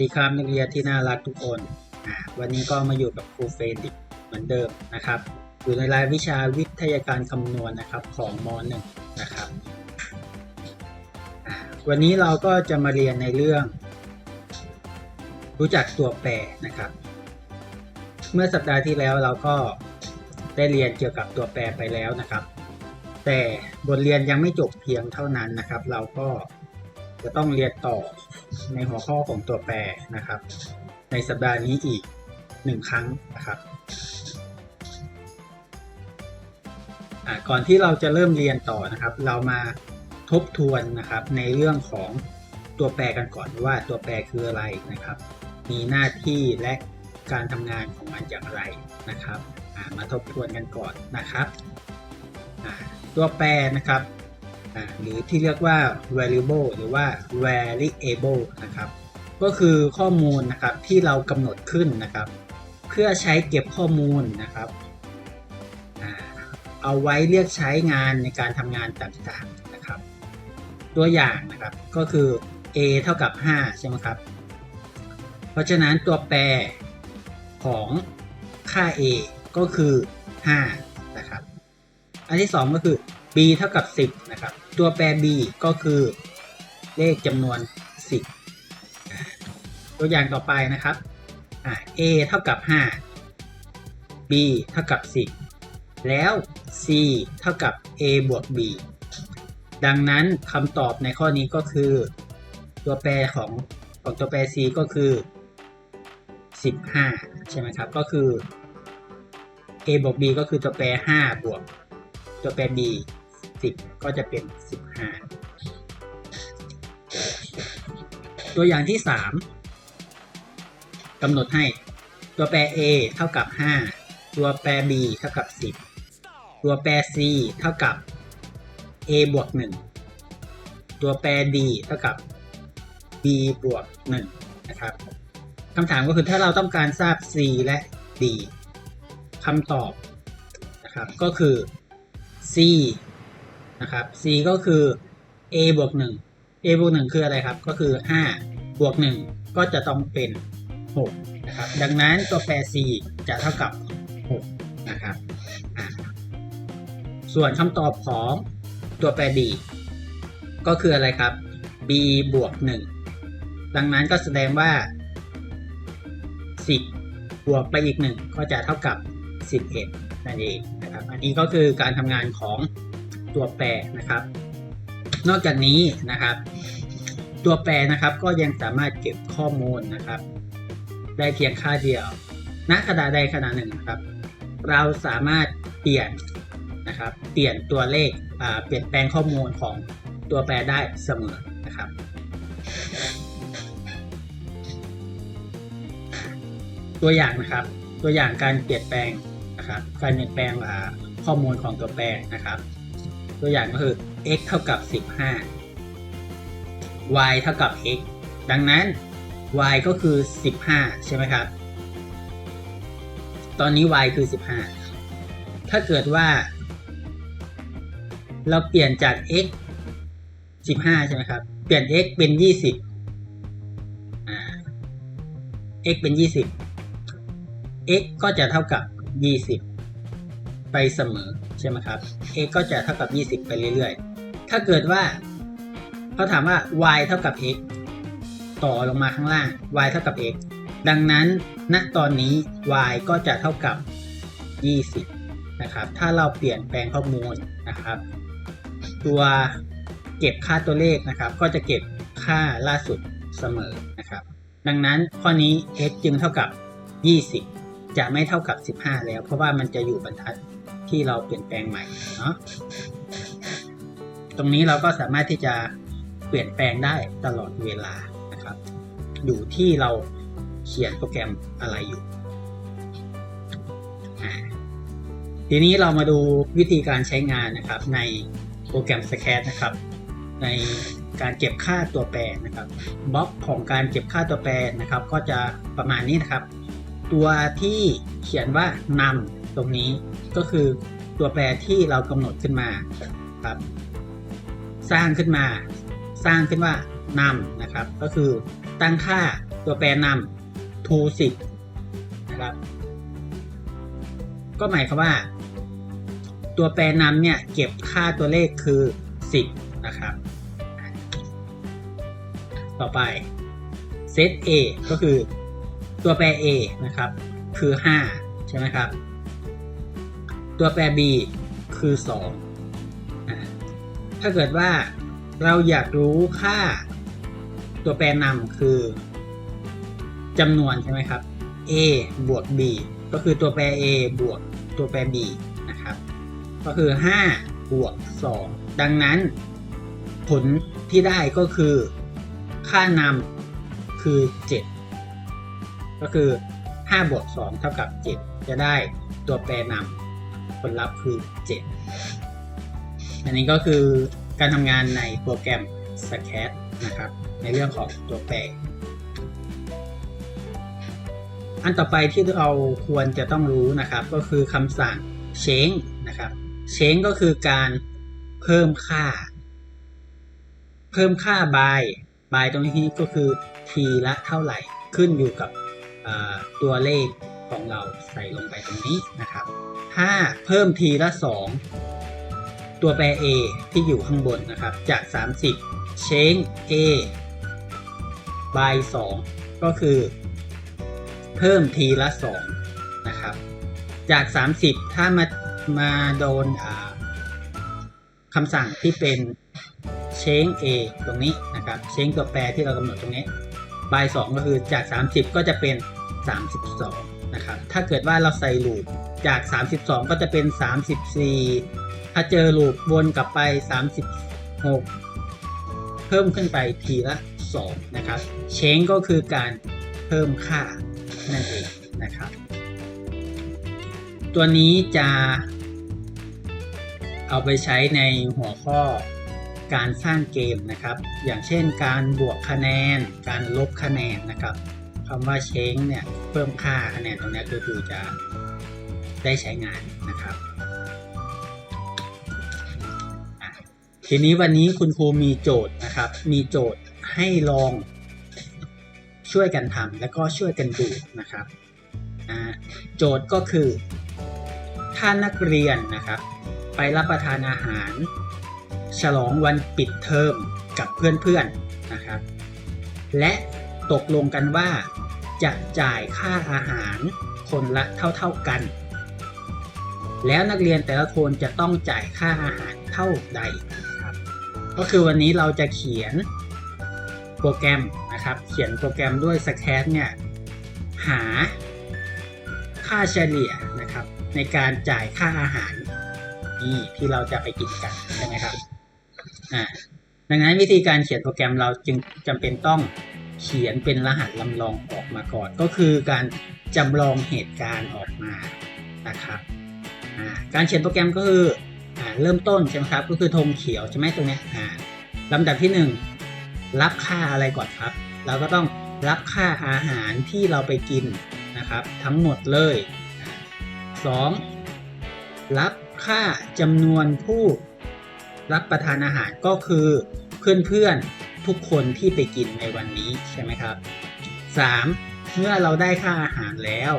ดีครับนักเรียนที่น่ารักทุกคน วันนี้ก็มาอยู่กับครูเฟนอีกเหมือนเดิมนะครับ อยู่ในรายวิชาวิทยาการคำนวณนะครับของม .1 นะครับ วันนี้เราก็จะมาเรียนในเรื่อง รู้จักตัวแปรนะครับ เมื่อสัปดาห์ที่แล้วเราก็ได้เรียนเกี่ยวกับตัวแปรไปแล้วนะครับ แต่บทเรียนยังไม่จบเพียงเท่านั้นนะครับ เราก็ จะต้องเรียนต่อในหัวข้อของตัวแปรนะครับ ในสัปดาห์นี้อีกหนึ่งครั้งนะครับก่อนที่เราจะเริ่มเรียนต่อนะครับ เรามาทบทวนนะครับในเรื่องของตัวแปรกันก่อนว่าตัวแปรคืออะไรนะครับ มีหน้าที่และการทำงานของมันอย่างไรนะครับมาทบทวนกันก่อนนะครับ ตัวแปรนะครับ หรือที่เรียกว่า variable หรือว่า variable นะครับ ก็คือข้อมูลนะครับที่เรากำหนดขึ้นนะครับ เพื่อใช้เก็บข้อมูลนะครับ เอาไว้เรียกใช้งานในการทำงานต่างๆนะครับ ตัวอย่างนะครับก็คือ a เท่ากับ 5 ใช่ไหมครับ เพราะฉะนั้นตัวแปรของค่า a ก็คือ 5 นะครับ อันที่ 2 ก็คือ b เท่ากับ 10 นะครับ ตัวแปร b ก็คือเลขจำนวน 10 ตัวอย่างต่อไปนะครับ a เท่ากับ 5 b เท่ากับ 10 แล้ว c เท่ากับ a บวก b ดังนั้นคำตอบในข้อนี้ก็คือ ตัวแปรของของตัวแปร c ก็คือ 15 ใช่ไหมครับ ก็คือ a บวก b ก็คือตัวแปร 5 บวก ตัวแปร b 10 ก็จะเป็น 15 ตัวอย่างที่ 3กำหนดให้ตัวแปร a เท่ากับ 5 ตัวแปร b เท่ากับ 10 ตัวแปร c เท่ากับ a บวก 1 ตัวแปร d เท่ากับ b บวก 1 นะครับคำถามก็คือถ้าเราต้องการทราบ c และ d คำตอบนะครับก็คือ c นะครับ c ก็คือ a บวก1 a บวก1คืออะไรครับ ก็คือ 5 บวก 1 ก็จะต้องเป็น 6 นะครับ ดังนั้นตัวแปร c จะเท่ากับ 6 นะครับ ส่วนคำตอบของตัวแปร d ก็คืออะไรครับ b บวก 1 ดังนั้นก็แสดงว่า 10 บวกไปอีก 1 ก็จะเท่ากับ 11 นั่นเองนะครับ อันนี้ก็คือการทำงานของ ตัวแปรนะครับ นอกจากนี้นะครับ ตัวแปรนะครับก็ยังสามารถเก็บข้อมูลนะครับ ได้เพียงค่าเดียวณขณะใดขณะหนึ่งนะครับ เราสามารถเปลี่ยนนะครับ เปลี่ยนตัวเลขเปลี่ยนแปลงข้อมูลของตัวแปรได้เสมอนะครับตัวอย่างนะครับ ตัวอย่างการเปลี่ยนแปลงนะครับ การเปลี่ยนแปลงข้อมูลของตัวแปรนะครับ ตัวอย่างก็คือ x เท่ากับ 15 y เท่ากับ x ดังนั้น y ก็คือ 15 ใช่ไหมครับ ตอนนี้ y คือ 15 ถ้าเกิดว่า เราเปลี่ยนจาก x 15 ใช่ไหมครับ เปลี่ยน x เป็น 20 x เป็น 20 x ก็จะเท่ากับ 20 ไปเสมอ ใช่ไหมครับ x ก็จะเท่ากับ 20 ไปเรื่อยๆ ถ้าเกิดว่าเขาถามว่า y เท่ากับ x ต่อลงมาข้างล่าง y เท่ากับ x ดังนั้นณตอนนี้ y ก็จะเท่ากับ 20 นะครับ ถ้าเราเปลี่ยนแปลงข้อมูลนะครับ ตัวเก็บค่าตัวเลขนะครับ ก็จะเก็บค่าล่าสุดเสมอนะครับ ดังนั้นข้อนี้ x จึงเท่ากับ 20 จะไม่เท่ากับ 15 แล้ว เพราะว่ามันจะอยู่บรรทัด ที่เราเปลี่ยนแปลงใหม่เนาะตรงนี้เราก็สามารถที่จะเปลี่ยนแปลงได้ตลอดเวลานะครับ อยู่ที่เราเขียนโปรแกรมอะไรอยู่ทีนี้เรามาดูวิธีการใช้งานนะครับในโปรแกรม s c a t นะครับ ในการเก็บค่าตัวแปรนะครับบล็อกของการเก็บค่าตัวแปรนะครับ ก็จะประมาณนี้นะครับ ตัวที่เขียนว่านำตรงนี้ ก็คือตัวแปรที่เรากำหนดขึ้นมาครับ สร้างขึ้นมา สร้างขึ้นว่านำนะครับ ก็คือตั้งค่าตัวแปรนำ to 10นะครับ ก็หมายความว่า ตัวแปรนำเนี่ยเก็บค่าตัวเลขคือ 10 นะครับ ต่อไป set a ก็คือตัวแปร a นะครับ คือ 5 ใช่ไหมครับ ตัวแปร b คือ 2 ถ้าเกิดว่าเราอยากรู้ค่าตัวแปรนำคือจำนวนใช่ไหมครับ a บวก b ก็คือตัวแปร a บวกตัวแปร b นะครับ ก็คือ 5 บวก 2 ดังนั้นผลที่ได้ก็คือค่านำคือ 7 ก็คือ 5 บวก 2 เท่ากับ 7 จะได้ตัวแปรนำ ผลลัพธ์คือ 7 อันนี้ก็คือการทำงานในโปรแกรม s c a t นะครับ ในเรื่องของตัวแปร อันต่อไปที่เราควรจะต้องรู้นะครับ ก็คือคำสั่ง change นะครับ change ก็คือการเพิ่มค่า เพิ่มค่า by by ตรงนี้ก็คือ t ละเท่าไหร่ขึ้นอยู่กับตัวเลขของเราใส่ลงไปตรงนี้นะครับ ถ้าเพิ่ม t ละ 2 ตัวแปร a ที่อยู่ข้างบนนะครับ จาก 30 change a by 2ก็คือ เพิ่ม t ละ 2 นะครับ จาก 30 ถ้ามามาโดนคำสั่งที่เป็น change a ตรงนี้นะครับ change ตัวแปรที่เรากำหนดตรงนี้ by 2ก็คือจาก 30 ก็จะเป็น 32 นะครับ ถ้าเกิดว่าเราใส่ลูป จาก 32 ก็จะเป็น 34 ถ้าเจอลูปวนกลับไป 36 เพิ่มขึ้นไปทีละ 2 นะครับ change ก็คือการเพิ่มค่านั่นเองนะครับ ตัวนี้จะเอาไปใช้ในหัวข้อการสร้างเกมนะครับ อย่างเช่นการบวกคะแนน การลบคะแนนนะครับคำว่าเชงเนี่ยเพิ่มค่าคะแนนตรงนี้ก็คือจะ ได้ใช้งานนะครับ ทีนี้วันนี้คุณครูมีโจทย์นะครับ มีโจทย์ให้ลองช่วยกันทำและก็ช่วยกันดูนะครับ โจทย์ก็คือ ถ้านักเรียนนะครับ ไปรับประทานอาหาร ฉลองวันปิดเทอมกับเพื่อนๆนะครับ และตกลงกันว่าจะจ่ายค่าอาหารคนละเท่าๆกัน แล้วนักเรียนแต่ละคนจะต้องจ่ายค่าอาหารเท่าใดครับ ก็คือวันนี้เราจะเขียนโปรแกรมนะครับ เขียนโปรแกรมด้วย s c a t เนี่ยหาค่าเฉลี่ยนะครับ ในการจ่ายค่าอาหารนี่ที่เราจะไปกินกันใช่ไหมครับอ่าดังนั้นวิธีการเขียนโปรแกรมเราจึงจำเป็นต้องเขียนเป็นรหัสลำลองออกมาก่อน ก็คือการจำลองเหตุการณ์ออกมานะครับอ่า การเขียนโปรแกรมก็คืออเริ่มต้นใช่ไหมครับ ก็คือธงเขียวใช่ไหมตรงนี้ลำดับที่หนึ่งรับค่าอะไรก่อนครับ เราก็ต้องรับค่าอาหารที่เราไปกินนะครับ ทั้งหมดเลยอ่าสองรับค่าจำนวนผู้รับประทานอาหารก็คือเพื่อนๆทุกคนที่ไปกินในวันนี้ใช่ไหมครับ 3. เมื่อเราได้ค่าอาหารแล้ว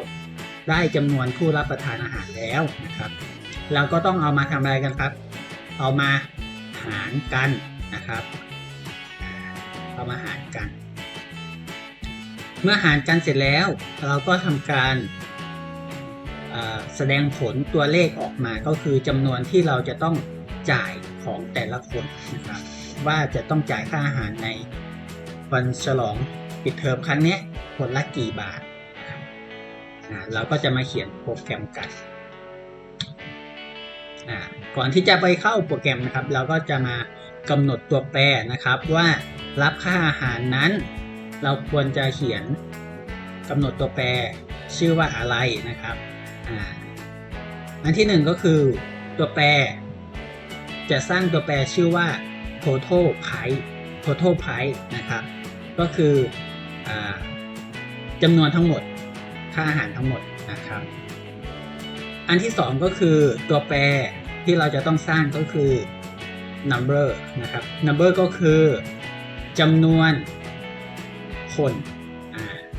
ได้จำนวนผู้รับประทานอาหารแล้วนะครับ เราก็ต้องเอามาทำอะไรกันครับ เอามาหารกันนะครับ เอามาหารกัน เมื่อหารกันเสร็จแล้ว เราก็ทำการแสดงผลตัวเลขออกมาก็คือจำนวนที่เราจะต้องจ่ายของแต่ละคนนะครับว่าจะต้องจ่ายค่าอาหารในวันฉลองปิดเทอมครั้งนี้คนละกี่บาท อ่าเราก็จะมาเขียนโปรแกรมกันอ่าก่อนที่จะไปเข้าโปรแกรมนะครับ เราก็จะมากำหนดตัวแปรนะครับว่ารับค่าอาหารนั้น เราควรจะเขียนกำหนดตัวแปรชื่อว่าอะไรนะครับอ่าอันที่หนึ่งก็คือตัวแปร จะสร้างตัวแปรชื่อว่า total price total price นะครับ ก็คืออจำนวนทั้งหมด ค่าอาหารทั้งหมดนะครับ อันที่สองก็คือตัวแปรที่เราจะต้องสร้างก็คือ number นะครับ number ก็คือจำนวนคน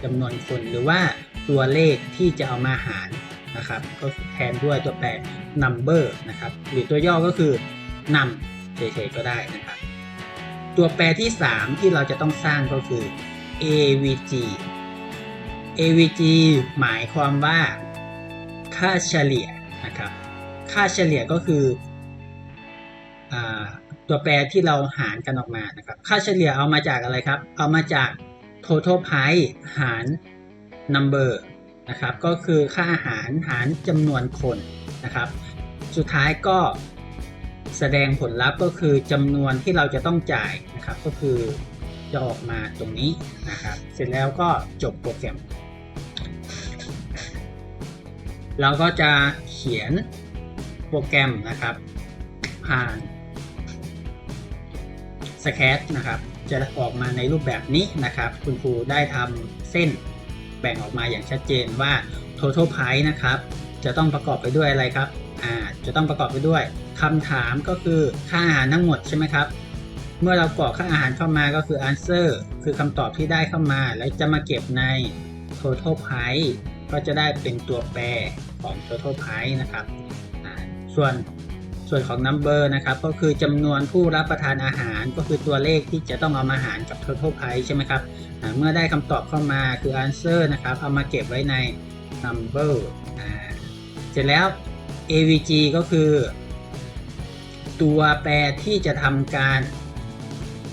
จำนวนคนหรือว่าตัวเลขที่จะเอามาหารนะครับ ก็แทนด้วยตัวแปร number นะครับ หรือตัวย่อก็คือนำเฉยๆก็ได้นะครับ ตัวแปรที่ 3 ที่เราจะต้องสร้างก็คือ avg avg หมายความว่าค่าเฉลี่ยนะครับ ค่าเฉลี่ยก็คืออตัวแปรที่เราหารกันออกมานะครับ ค่าเฉลี่ยเอามาจากอะไรครับ เอามาจาก total price หาร number นะครับ ก็คือค่าอาหารหารจำนวนคนนะครับ สุดท้ายก็แสดงผลลัพธ์ก็คือจำนวนที่เราจะต้องจ่ายนะครับ ก็คือจะออกมาตรงนี้นะครับ เสร็จแล้วก็จบโปรแกรม เราก็จะเขียนโปรแกรมนะครับผ่าน s c a t นะครับ จะออกมาในรูปแบบนี้นะครับ คุณครูได้ทำเส้นแบ่งออกมาอย่างชัดเจนว่า total price นะครับ จะต้องประกอบไปด้วยอะไรครับอ่าจะต้องประกอบไปด้วยคำถามก็คือค่าอาหารทั้งหมดใช่ไหมครับ เมื่อเรากรอกค่าอาหารเข้ามาก็คือ answer คือคำตอบที่ได้เข้ามา แล้วจะมาเก็บใน total price ก็จะได้เป็นตัวแปร ของ total price นะครับส่วนส่วนของ number นะครับก็คือจำนวนผู้รับประทานอาหารก็คือตัวเลขที่จะต้องเอามาหารกับ total price ใช่ไหมครับเมื่อได้คำตอบเข้ามาคือ answer นะครับเอามาเก็บไว้ใน number เสร็จแล้ว avg ก็คือ ตัวแปรที่จะทำการ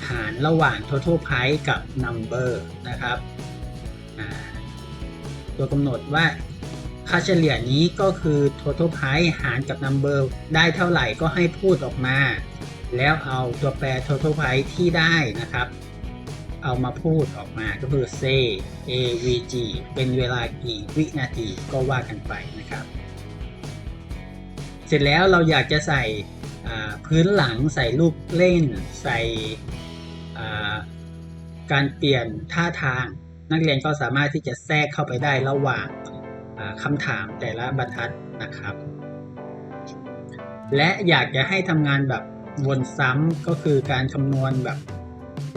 หารระหว่าง total price กับ number นะครับตัวกำหนดว่า ค่าเฉลี่ยนี้ก็คือ total price หารกับ number ได้เท่าไหร่ก็ให้พูดออกมา แล้วเอาตัวแปร total price ที่ได้นะครับ เอามาพูดออกมาก็คือ say avg เป็นเวลากี่วินาทีก็ว่ากันไปนะครับ เสร็จแล้วเราอยากจะใส่พื้นหลังใส่ลูกเล่น ใส่การเปลี่ยนท่าทาง นักเรียนก็สามารถที่จะแทรกเข้าไปได้ระหว่าง คำถามแต่ละบรรทัดนะครับ และอยากจะให้ทำงานแบบวนซ้ำก็คือการคำนวณแบบ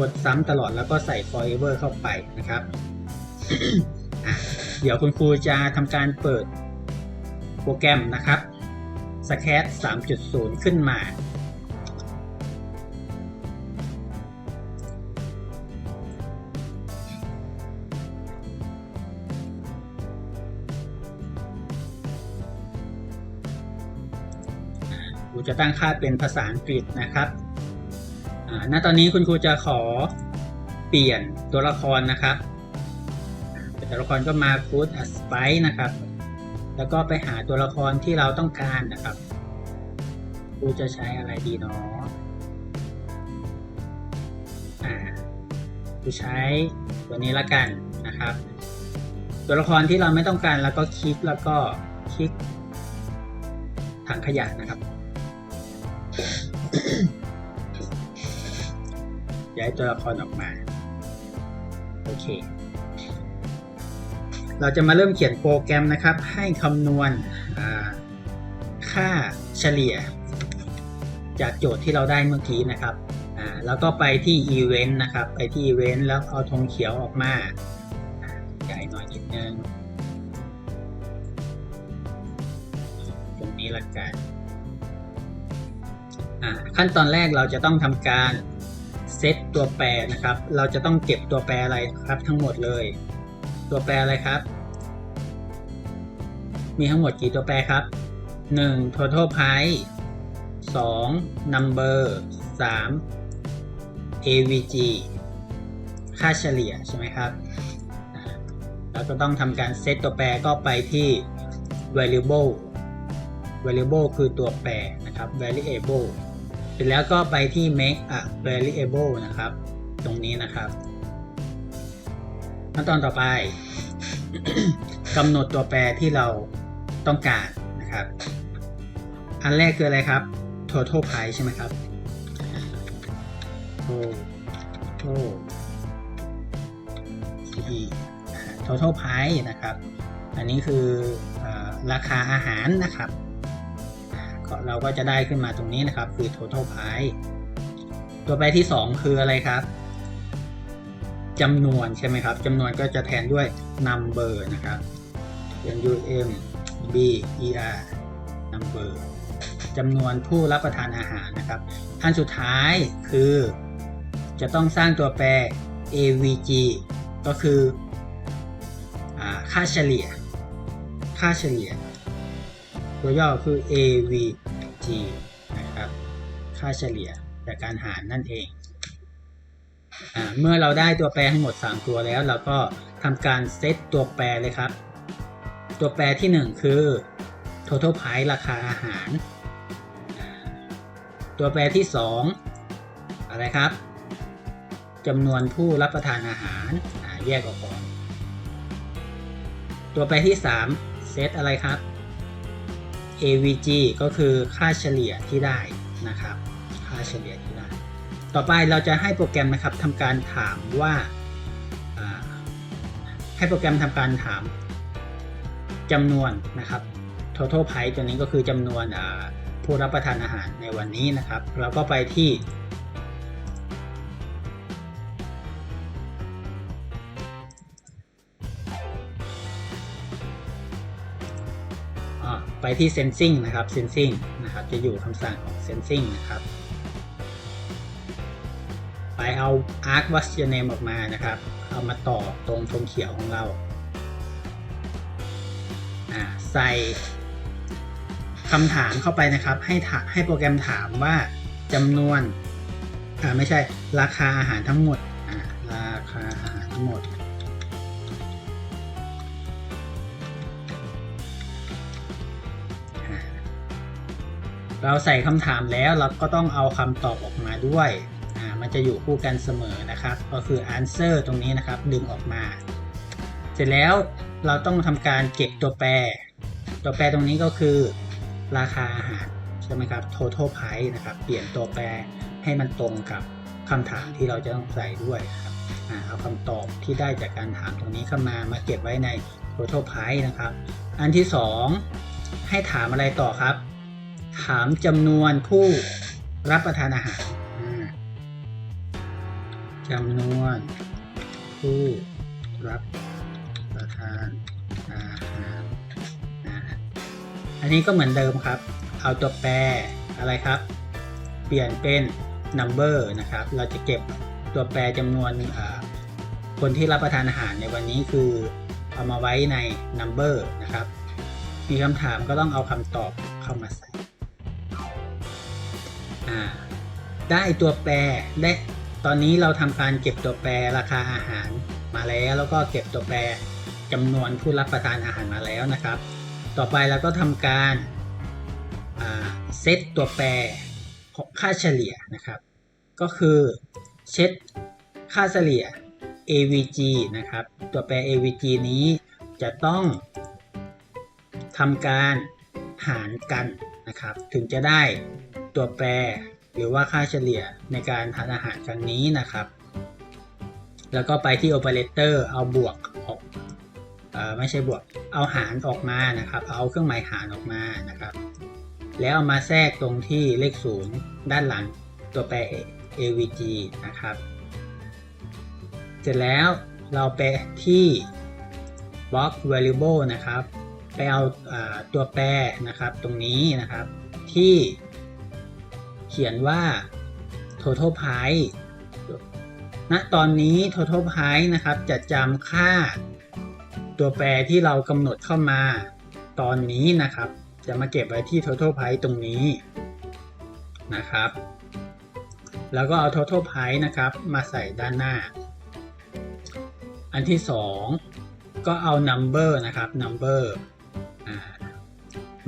วนซ้ำตลอดแล้วก็ใส่ forever เข้าไปนะครับเดี๋ยวคุณครูจะทำการเปิดโปรแกรมนะครับสแคต3.0 ขึ้นมา จะตั้งค่าเป็นภาษาอังกฤษนะครับณตอนนี้คุณครูจะขอเปลี่ยนตัวละครนะครับตัวละครก็มา Food a Spice นะครับ แล้วก็ไปหาตัวละครที่เราต้องการนะครับครูจะใช้อะไรดีเนาะครูใช้ตัวนี้ละกันนะครับ ตัวละครที่เราไม่ต้องการแล้วก็คลิกแล้วก็คลิกถังขยะนะครับ ย้ายตัวละครออกมา โอเค เราจะมาเริ่มเขียนโปรแกรมนะครับ ให้คำนวณค่าเฉลี่ย จากโจทย์ที่เราได้เมื่อกี้นะครับ แล้วก็ไปที่ Event นะครับ ไปที่ Event แล้วเอาธงเขียวออกมา ขั้นตอนแรกเราจะต้องทำการเซตตัวแปรนะครับ เราจะต้องเก็บตัวแปรอะไรครับทั้งหมดเลย ตัวแปรอะไรครับ มีทั้งหมดกี่ตัวแปรครับ 1. total price 2. number 3. avg ค่าเฉลี่ยใช่ไหมครับอ่าก็ต้องทำการเซตตัวแปรก็ไปที่ variable variable คือตัวแปรนะครับ variable เสร็จแล้วก็ไปที่ make a variable นะครับ ตรงนี้นะครับขั้นตอนต่อไปกำหนดตัวแปรที่เราต้องการนะครับ อันแรกคืออะไรครับ total price ใช่ไหมครับ total p total price นะครับ อันนี้คืออราคาอาหารนะครับ เราก็จะได้ขึ้นมาตรงนี้นะครับ คือ total price ตัวแปรที่ 2 คืออะไรครับจำนวนใช่ไหมครับจำนวนก็จะแทนด้วย number นะครับ n u m b e r number จำนวนผู้รับประทานอาหารนะครับ อันสุดท้ายคือจะต้องสร้างตัวแปร avg ก็คืออค่าเฉลี่ย ค่าเฉลี่ย ตัวย่อคือ avg นะครับ ค่าเฉลี่ยจากการหารนั่นเองอเมื่อเราได้ตัวแปรทั้งหมด 3 ตัวแล้ว เราก็ทำการเซตตัวแปรเลยครับ ตัวแปรที่ 1 คือ total price ราคาอาหาร ตัวแปรที่ 2 อะไรครับจำนวนผู้รับประทานอาหารแยกออกก่อน ตัวแปรที่ 3 เซตอะไรครับ avg ก็คือค่าเฉลี่ยที่ได้นะครับ ค่าเฉลี่ยที่ได้ ต่อไปเราจะให้โปรแกรมนะครับทำการถามว่าให้โปรแกรมทำการถามจำนวนนะครับ total price ตัวนี้ก็คือจำนวนผู้รับประทานอาหารในวันนี้นะครับ เราก็ไปที่ ไปที่ sensing นะครับ sensing นะครับจะอยู่คำสั่งของ sensing นะครับ ไปเอา arc w a s h name ออกมานะครับ เอามาต่อตรงธงเขียวของเราใส่คำถามเข้าไปนะครับ ให้ให้โปรแกรมถามว่าจำนวน อ่าไม่ใช่ราคาอาหารทั้งหมด อ่าราคาอาหารทั้งหมด เราใส่คำถามแล้วเราก็ต้องเอาคำตอบออกมาด้วยอ่ามันจะอยู่คู่กันเสมอนะครับ ก็คือ answer ตรงนี้นะครับ ดึงออกมา เสร็จแล้วเราต้องทำการเก็บตัวแปร ตัวแปรตรงนี้ก็คือ ราคาอาหารใช่ไหมครับ total price นะครับ เปลี่ยนตัวแปรให้มันตรงกับคำถามที่เราจะต้องใส่ด้วยครับอ่าเอาคำตอบที่ได้จากการถามตรงนี้เข้ามามาเก็บไว้ใน total price นะครับ อันที่สองให้ถามอะไรต่อครับ ถามจำนวนผู้รับประทานอาหารจำนวนผู้รับประทานอาหารอันนี้ก็เหมือนเดิมครับ เอาตัวแปรอะไรครับ เปลี่ยนเป็น number นะครับ เราจะเก็บตัวแปรจำนวนคนที่รับประทานอาหารในวันนี้คือเอามาไว้ใน number นะครับ มีคำถามก็ต้องเอาคำตอบเข้ามาใส่ ได้ตัวแปรได้ตอนนี้เราทำการเก็บตัวแปรราคาอาหารมาแล้ว แล้วก็เก็บตัวแปรจำนวนผู้รับประทานอาหารมาแล้วนะครับ ต่อไปเราก็ทำการเซตตัวแปรของค่าเฉลี่ยนะครับ ก็คือเช็ดค่าเฉลี่ย avg นะครับ ตัวแปร avg นี้จะต้องทำการหารกัน นะครับ ถึงจะได้ตัวแปรหรือว่าค่าเฉลี่ยในการทานอาหารครั้งนี้นะครับ แล้วก็ไปที่โอเปอเรเตอร์เอาบวกออกออไม่ใช่บวก เอาหารออกมานะครับ เอาเครื่องหมายหารออกมานะครับ แล้วเอามาแทรกตรงที่เลขศูนย์ด้านหลังตัวแปร avg นะครับ เสร็จแล้วเราไปที่ block variable นะครับ ไปเอาอตัวแปรนะครับตรงนี้นะครับ ที่เขียนว่า total price ณตอนนี้ total price นะครับจะจำค่าตัวแปรที่เรากำหนดเข้ามาตอนนี้นะครับ จะมาเก็บไว้ที่ total price ตรงนี้นะครับ แล้วก็เอา total price นะครับ มาใส่ด้านหน้า อันที่ 2 ก็เอา number นะครับ number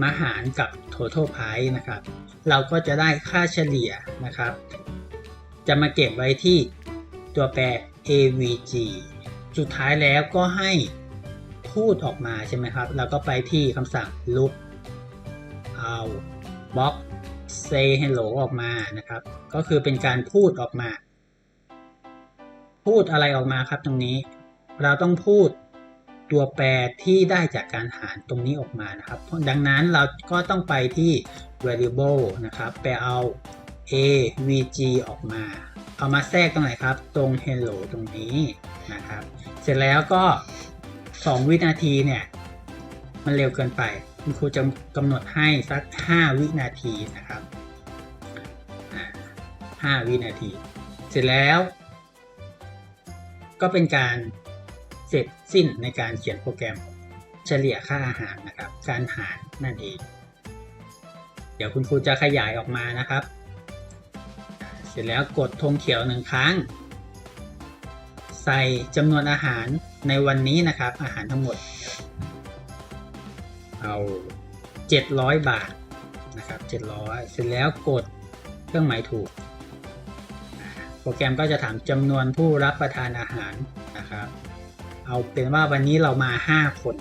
มาหารกับ total price นะครับ เราก็จะได้ค่าเฉลี่ยนะครับ จะมาเก็บไว้ที่ตัวแปร avg สุดท้ายแล้วก็ให้พูดออกมาใช่ไหมครับ เราก็ไปที่คำสั่ง look เอา box say hello ออกมานะครับ ก็คือเป็นการพูดออกมา พูดอะไรออกมาครับตรงนี้ เราต้องพูด ตัวแปรที่ได้จากการหารตรงนี้ออกมานะครับ ดังนั้นเราก็ต้องไปที่ variable นะครับ ไปเอา avg ออกมา เอามาแทรกตรงไหนครับ ตรง hello ตรงนี้นะครับ เสร็จแล้วก็ 2 วินาทีเนี่ย มันเร็วเกินไป คุณครูจะกำหนดให้สัก 5 วินาทีนะครับอ่า5วินาที เสร็จแล้ว ก็เป็นการ สร็จสิ้นในการเขียนโปรแกรมเฉลี่ยค่าอาหารนะครับ การหารนั่นเอง เดี๋ยวคุณครูจะขยายออกมานะครับ เสร็จแล้วกดธงเขียวหนึ่งครั้ง ใส่จำนวนอาหารในวันนี้นะครับ อาหารทั้งหมด เอา 700 บาทนะครับ 700 เสร็จแล้วกดเครื่องหมายถูก โปรแกรมก็จะถามจำนวนผู้รับประทานอาหารนะครับ เอาเป็นว่าวันนี้เรามา 5 คน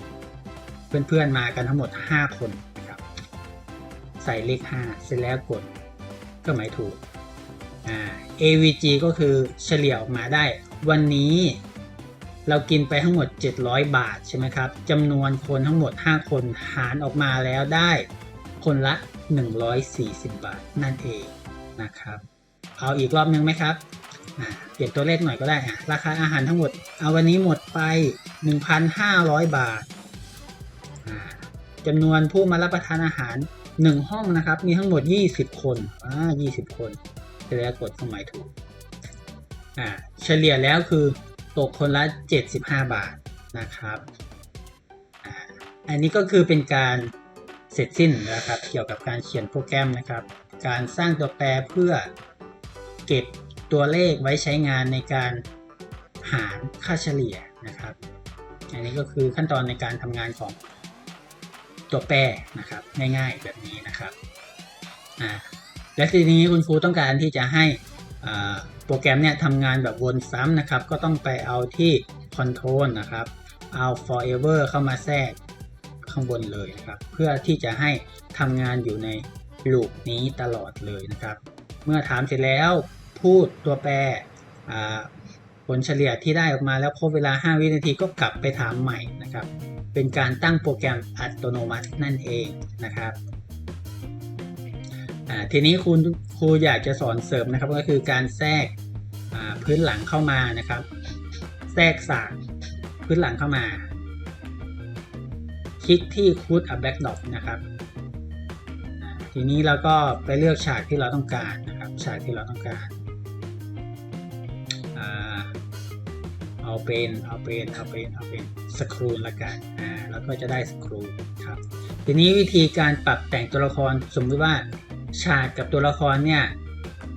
เพื่อนๆมากันทั้งหมด 5 คนนะครับ ใส่เลข 5 เสร็จแล้วกดเครื่องหมายถูกอ่า AVG ก็คือเฉลี่ยออกมาได้ วันนี้เรากินไปทั้งหมด 700 บาทใช่ไหมครับจำนวนคนทั้งหมด 5 คนหารออกมาแล้วได้คนละ 140 บาทนั่นเองนะครับ เอาอีกรอบนึงไหมครับ เปลี่ยนตัวเลขหน่อยก็ได้อะราคาอาหารทั้งหมด เอาวันนี้หมดไป 1,500 บาทอ่าจำนวนผู้มารับประทานอาหาร 1 ห้องนะครับ มีทั้งหมด 20 คนอ่า20 คนเสร็จแล้กดเครื่องหมายถูกอ่าเฉลี่ยแล้วคือตกคนละ 75 บาทนะครับอันนี้ก็คือเป็นการเสร็จสิ้นนะครับ เกี่ยวกับการเขียนโปรแกรมนะครับ การสร้างตัวแปรเพื่อเก็บ ตัวเลขไว้ใช้งานในการหารค่าเฉลี่ยนะครับ อันนี้ก็คือขั้นตอนในการทำงานของตัวแปรนะครับ ง่ายๆแบบนี้นะครับอ่าและทีนี้คุณครูต้องการที่จะให้โปรแกรมเนี่ยทำงานแบบวนซ้ำนะครับ ก็ต้องไปเอาที่ Control นะครับ เอา forever เข้ามาแทรกข้างบนเลยนะครับ เพื่อที่จะให้ทำงานอยู่ในลูปนี้ตลอดเลยนะครับ เมื่อถามเสร็จแล้ว พูดตัวแปรผลเฉลี่ยที่ได้ออกมาแล้วครบเวลา 5 วินาทีก็กลับไปถามใหม่นะครับ เป็นการตั้งโปรแกรมอัตโนมัตินั่นเองนะครับทีนี้คุณครูอยากจะสอนเสริมนะครับก็คือการแทรกพื้นหลังเข้ามานะครับ แทรกสากพื้นหลังเข้ามา คลิกที่ Cut a Backdrop นะครับทีนี้เราก็ไปเลือกฉากที่เราต้องการนะครับ ฉากที่เราต้องการ เอาเป็นเอาเป็นเอาเป็นเอาเป็นสครูละกันอ่าแล้วก็จะได้สครูครับทีนี้วิธีการปรับแต่งตัวละครสมมติว่าฉากกับตัวละครเนี่ย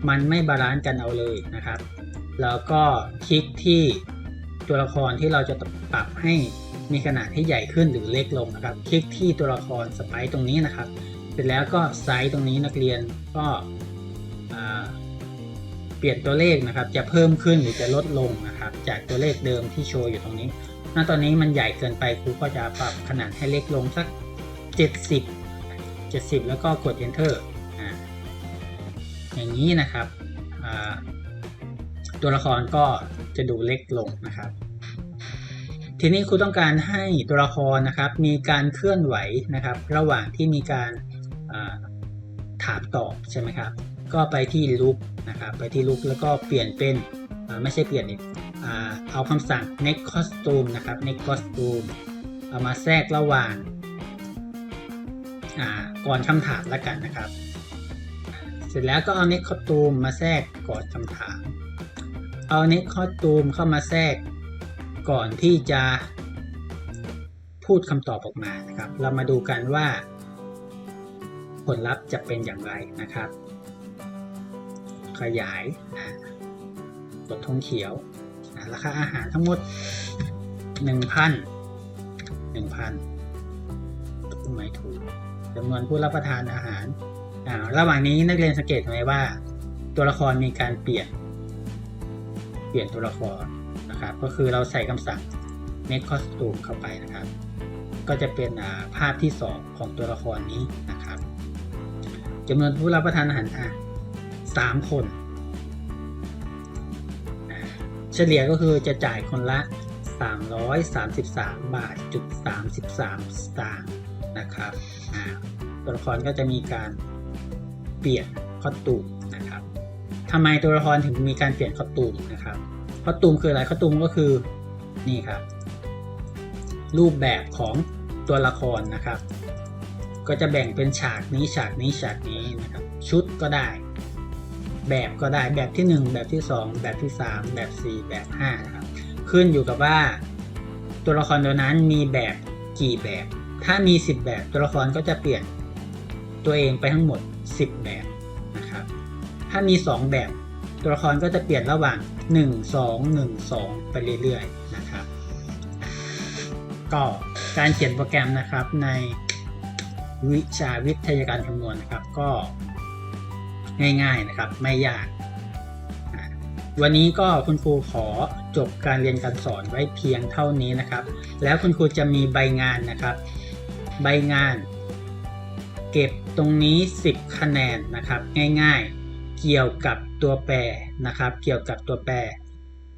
มันไม่บาลานซ์กันเอาเลยนะครับ แล้วก็คลิกที่ตัวละครที่เราจะปรับให้มีขนาดที่ใหญ่ขึ้นหรือเล็กลงนะครับ คลิกที่ตัวละครสไปซ์ตรงนี้นะครับ เสร็จแล้วก็ไซส์ตรงนี้นักเรียนก็ เปลี่ยนตัวเลขนะครับจะเพิ่มขึ้นหรือจะลดลงนะครับจากตัวเลขเดิมที่โชว์อยู่ตรงนี้ถ้าตอนนี้มันใหญ่เกินไปครูก็จะปรับขนาดให้เล็กลงสัก 70 70 แล้วก็กด enter อย่างนี้นะครับตัวละครก็จะดูเล็กลงนะครับ ทีนี้ครูต้องการให้ตัวละครนะครับมีการเคลื่อนไหวนะครับ ระหว่างที่มีการาถามตอบใช่ไหมครับ ก็ไปที่ลุก นะครับไปที่ลุกแล้วก็เปลี่ยนเป็นไม่ใช่เปลี่ยนอีกอ่าเอาคำสั่ง next costume นะครับ next costume เอามาแทรกระหว่างก่อนคำถามแล้วกันนะครับ เสร็จแล้วก็เอา next costume มาแทรกก่อนคำถาม เอา next costume เข้ามาแทรกก่อนที่จะพูดคำตอบออกมานะครับ เรามาดูกันว่า ผลลัพธ์จะเป็นอย่างไรนะครับ ขยายกดธงเขียวราคาอาหารทั้งหมด 1,000 1,000ตรงไหนถูกจำนวนผู้รับประทานอาหารระหว่างนี้นักเรียนสังเกตไหมว่า ตัวละครมีการเปลี่ยน เปลี่ยนตัวละครนะครับ ก็คือเราใส่คำสั่ง make costume เข้าไปนะครับ ก็จะเป็นภาพที่ 2 ของตัวละครนี้นะครับจำนวนผู้รับประทานอาหารอะ สามคน เฉลี่ยก็คือจะจ่ายคนละ 333 บาทจุด33 สตางค์นะครับตัวละครก็จะมีการเปลี่ยนคอตูมนะครับทำไมตัวละครถึงมีการเปลี่ยนคอตูมนะครับคอตูมคืออะไรคอตูมก็คือนี่ครับ รูปแบบของตัวละครนะครับ ก็จะแบ่งเป็นฉากนี้ฉากนี้ฉากนี้นะครับ ชุดก็ได้ แบบก็ได้แบบที่ 1 แบบที่ 2 แบบที่ 3 แบบ 4 แบบ5นะครับขึ้นอยู่กับว่า ตัวละครตัวนั้นมีแบบกี่แบบ ถ้ามี 10 แบบตัวละครก็จะเปลี่ยนตัวเองไปทั้งหมด 10 แบบนะครับถ้ามี 2 แบบตัวละครก็จะเปลี่ยนระหว่าง 1 2 1 2 ไปเรื่อยๆนะครับ ก็การเขียนโปรแกรมนะครับในวิชาวิทยาการคำนวณนะครับ ก็ ง่ายๆนะครับ ไม่ยาก วันนี้ก็คุณครูขอจบการเรียนการสอนไว้เพียงเท่านี้นะครับ แล้วคุณครูจะมีใบงานนะครับ ใบงาน เก็บตรงนี้ 10 คะแนนนะครับ ง่ายๆ เกี่ยวกับตัวแปรนะครับ เกี่ยวกับตัวแปร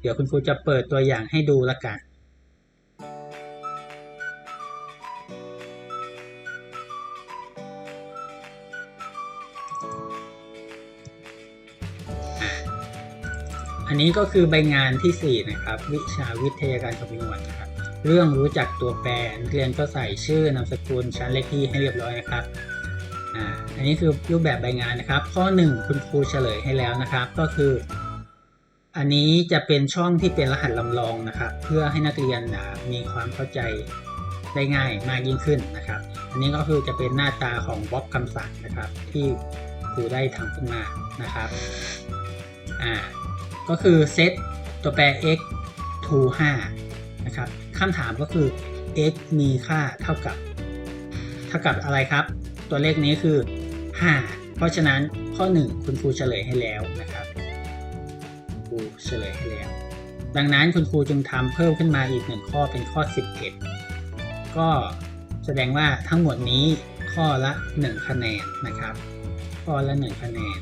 เดี๋ยวคุณครูจะเปิดตัวอย่างให้ดูละกัน อันนี้ก็คือใบงานที่ 4 นะครับ วิชาวิทยาการคำนวณนะครับ เรื่องรู้จักตัวแปรนักเรียนก็ใส่ชื่อนามสกุลชั้นเลขที่ให้เรียบร้อยนะครับอ่าอันนี้คือรูปแบบใบงานนะครับ ข้อ 1 คุณครูเฉลยให้แล้วนะครับ ก็คือ อันนี้จะเป็นช่องที่เป็นรหัสลำลองนะครับ เพื่อให้นักเรียนมีความเข้าใจได้ง่ายมากยิ่งขึ้นนะครับ อันนี้ก็คือจะเป็นหน้าตาของบล็อกคำสั่งนะครับ ที่ครูได้ทำขึ้นมานะครับอ่า ก็คือเซตตัวแปร x to 5นะครับคำถามก็คือ x มีค่าเท่ากับ เท่ากับอะไรครับ ตัวเลขนี้คือ 5 เพราะฉะนั้นข้อ 1 คุณครูเฉลยให้แล้วนะครับครูเฉลยให้แล้ว ดังนั้นคุณครูจึงทำเพิ่มขึ้นมาอีกหนึ่งข้อเป็นข้อ 11 ก็แสดงว่าทั้งหมดนี้ข้อละ 1 คะแนนนะครับ ข้อละ 1 คะแนน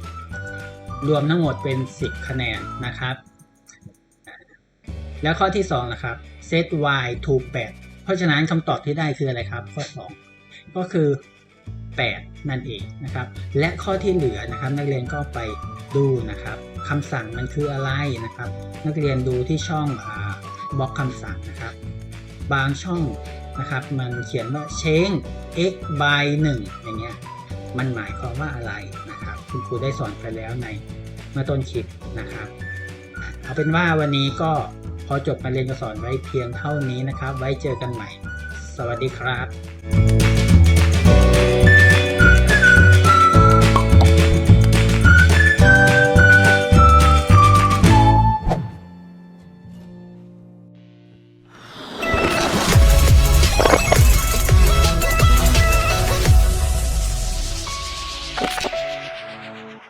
รวมทั้งหมดเป็น 10 คะแนนนะครับ แล้วข้อที่2นะครับ set y to 8 เพราะฉะนั้นคำตอบที่ได้คืออะไรครับ ข้อ 2 ก็คือ 8 นั่นเองนะครับ และข้อที่เหลือนะครับ นักเรียนก็ไปดูนะครับคำสั่งมันคืออะไรนะครับ นักเรียนดูที่ช่องบล็อกคำสั่งนะครับ บางช่องนะครับ มันเขียนว่า change x by 1อย่างเงี้ยมันหมายความว่าอะไร คุณครูได้สอนไปแล้วในเมื่อต้นคลิปนะครับ เอาเป็นว่าวันนี้ก็พอจบมาเรียนก็สอนไว้เพียงเท่านี้นะครับ ไว้เจอกันใหม่ สวัสดีครับ